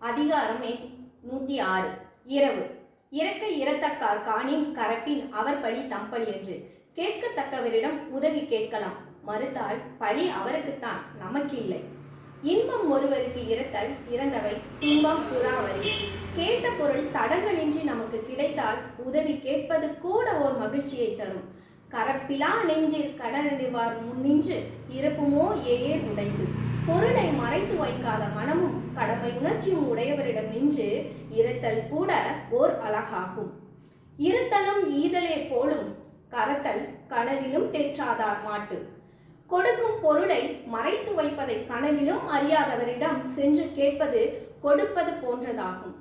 அதிகாரமே நூத்தி ஆறு. இரவு. இறக்க இறத்தக்கார் காணின் கரப்பின் அவர் பழி தம்பழி என்று. கேட்கத்தக்கவரிடம் உதவி கேட்கலாம். மறுத்தால் பழி அவருக்குத்தான் நமக்கில்லை. இன்பம் ஒருவருக்கு இரத்தல் இறந்தவை துன்பம் புறாவரி. கேட்ட பொருள் தடங்களின்றி நமக்கு கிடைத்தால் உதவி கேட்பது கூட ஓர் மகிழ்ச்சியை தரும். கரப்பிலா நெஞ்சில் கடனிடுவார் முன்னின்று இறப்புமோ ஏ உடைந்து. பொருளை மறைத்து வைக்காத மனமும் கடமை உணர்ச்சியும் உடையவரிடம் நின்று இருத்தல் கூட ஓர் அழகாகும். இருத்தலும் ஈதலே போலும் கரத்தல் கனவிலும் தேற்றாதார் மாட்டு. கொடுக்கும் பொருளை மறைத்து வைப்பதை கனவிலும் அறியாதவரிடம் சென்று கேட்பது கொடுப்பது போன்றதாகும்.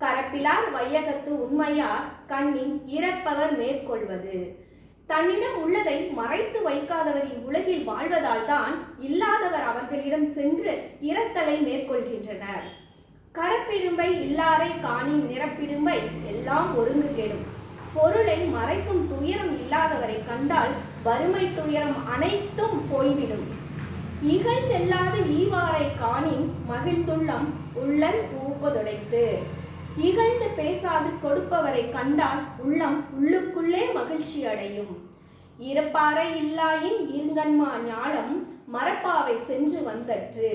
கரப்பிலார் வையகத்து உண்மையார் கண்ணின் இறப்பவர் மேற்கொள்வது. தன்னிடம் உள்ளதை மறைத்து வைக்காதவர் இவ்வுலகில் வாழ்வதால் தான் இல்லாத அவர்களிடம் சென்று இரத்தலை மேற்கொள்கின்றனர். கரப்பிடும்பை இல்லாரை காணின் நிரப்பிடும்பை எல்லாம் ஒருங்கு கெடும். பொருளை மறைக்கும் துயரம் இல்லாதவரை கண்டால் வறுமை துயரம் அனைத்தும் போய்விடும். இகழ்ந்தெல்லாது ஈவாரை காணின் மகிழ்ந்துள்ளம் உள்ளன் ஊப்பதுடைத்து. இகழ்ந்து பேசாது கொடுப்பவரை கண்டால் உள்ளம் உள்ளுக்குள்ளே மகிழ்ச்சி அடையும் இருப்பாரை இல்லாயின் இருங்கன்மா ஞானம் மரப்பாவை சென்று வந்தற்று.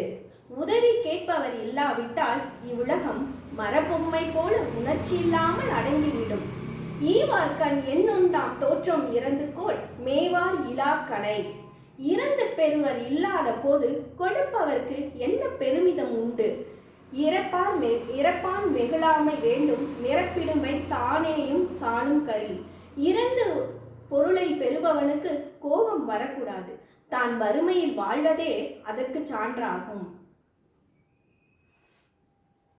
உதவி கேட்பவர் இல்லாவிட்டால் இவ்வுலகம் மரபொம்மை போல உணர்ச்சி இல்லாமல் அடங்கிவிடும். ஈவார்கண் எண்ணுண்டாம் தோற்றம் இறந்து கோல் மேவார் இலா கடை இறந்து பெறுவர் இல்லாத போது கொடுப்பவர்க்கு என்ன பெருமிதம் உண்டு? இறப்பார் மெ இறப்பான் வெகுளாமை வேண்டும் நிரப்பிடுமை தானேயும் சாணும் கரி இறந்து பொருளை பெறுபவனுக்கு கோபம் வரக்கூடாது. தான் வறுமையில் வாழ்வதே அதற்கு சான்றாகும்.